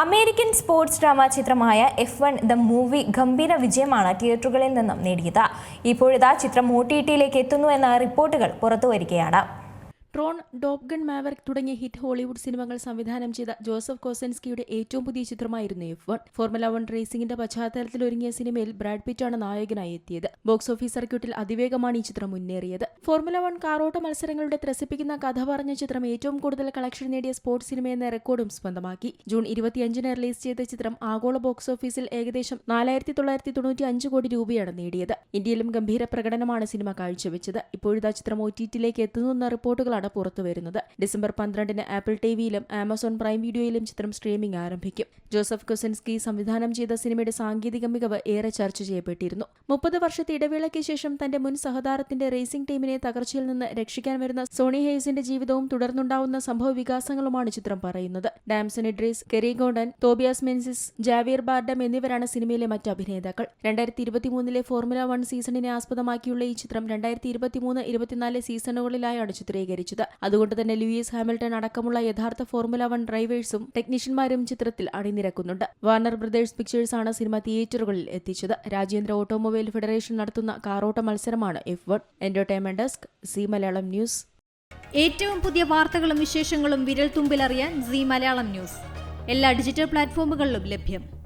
American sports drama ചിത്രമായ F one the movie ഗംഭീര വിജയമാണ് തിയേറ്ററുകളിൽ നിന്നും നേടിയത്. ഇപ്പോഴിതാ ചിത്രം ഒ ടി ടിയിലേക്ക് എത്തുന്നു എന്ന റിപ്പോർട്ടുകൾ പുറത്തുവരികയാണ് ട്രോൺ ഡോപ്ഗൺ മാവർക്ക് തുടങ്ങിയ ഹിറ്റ് ഹോളിവുഡ് സിനിമകൾ സംവിധാനം ചെയ്ത ജോസഫ് കോസൻസ്കിയുടെ ഏറ്റവും പുതിയ ചിത്രമായിരുന്നു എഫ് വൺ. ഫോർമുല വൺ റേസിംഗിന്റെ പശ്ചാത്തലത്തിൽ ഒരുങ്ങിയ സിനിമയിൽ ബ്രാഡ് പിറ്റാണ് നായകനായി എത്തിയത്. ബോക്സ് ഓഫീസ് സർക്യൂട്ടിൽ അതിവേഗമാണ് ഈ ചിത്രം മുന്നേറിയത്. ഫോർമുല വൺ കാറോട്ട മത്സരങ്ങളുടെ ത്രസിപ്പിക്കുന്ന കഥ പറഞ്ഞ ചിത്രം ഏറ്റവും കൂടുതൽ കളക്ഷൻ നേടിയ സ്പോർട്സ് സിനിമ എന്ന റെക്കോർഡും സ്വന്തമാക്കി. ജൂൺ ഇരുപത്തിയഞ്ചിന് റിലീസ് ചെയ്ത ചിത്രം ആഗോള ബോക്സ് ഓഫീസിൽ ഏകദേശം നാലായിരത്തി തൊള്ളായിരത്തി തൊണ്ണൂറ്റി അഞ്ച് കോടി രൂപയാണ് നേടിയത്. ഇന്ത്യയിലും ഗംഭീര പ്രകടനമാണ് സിനിമ കാഴ്ചവെച്ചത്. ഇപ്പോഴത്തെ ചിത്രം ഒ ടി ടിയിലേക്ക് എത്തുന്നുവെന്ന റിപ്പോർട്ടുകളാണ് പുറത്തുവരുന്നത് ഡിസംബർ പന്ത്രണ്ടിന് ആപ്പിൾ ടിവിയിലും ആമസോൺ പ്രൈം വീഡിയോയിലും ചിത്രം സ്ട്രീമിംഗ് ആരംഭിക്കും. ജോസഫ് കൊസിൻസ്കി സംവിധാനം ചെയ്ത സിനിമയുടെ സാങ്കേതിക മികവ് ഏറെ ചർച്ച ചെയ്യപ്പെട്ടിരുന്നു. മുപ്പത് വർഷത്തെ ഇടവേളയ്ക്ക് ശേഷം തന്റെ മുൻ സഹതാരത്തിന്റെ റേസിംഗ് ടീമിനെ തകർച്ചയിൽ നിന്ന് രക്ഷിക്കാൻ വരുന്ന സോണി ഹെയ്സിന്റെ ജീവിതവും തുടർന്നുണ്ടാവുന്ന സംഭവ വികാസങ്ങളുമാണ് ചിത്രം പറയുന്നത്. Damson Idris Kerry Condon Tobias Menzies Javier Bardem എന്നിവരാണ് സിനിമയിലെ മറ്റ് അഭിനേതാക്കൾ. രണ്ടായിരത്തി ഇരുപത്തിമൂന്നിലെ ഫോർമുല വൺ സീസണിനെ ആസ്പദമാക്കിയുള്ള ഈ ചിത്രം രണ്ടായിരത്തി ഇരുപത്തിമൂന്ന് ഇരുപത്തിനാല് സീസണുകളിലായാണ് ചിത്രീകരിച്ചത്. അതുകൊണ്ട് തന്നെ ലൂയിസ് ഹാമിൽട്ടൺ അടക്കമുള്ള യഥാർത്ഥ ഫോർമുല വൺ ഡ്രൈവേഴ്സും ടെക്നീഷ്യന്മാരും ചിത്രത്തിൽ അണിനിരക്കുന്നുണ്ട്. വാർണർ ബ്രദേഴ്സ് പിക്ചേഴ്സ് ആണ് സിനിമ തിയേറ്ററുകളിൽ എത്തിച്ചത്. രാജ്യേന്ദ്ര ഓട്ടോമൊബൈൽ ഫെഡറേഷൻ നടത്തുന്ന കാറോട്ട മത്സരമാണ് F one entertainment desk C Malayalam news. ഏറ്റവും പുതിയ വാർത്തകളും വിശേഷങ്ങളും വിരൽ തുമ്പിലറിയാൻ സി മലയാളം ന്യൂസ്. എല്ലാ ഡിജിറ്റൽ പ്ലാറ്റ്ഫോമുകളിലും ലഭ്യം.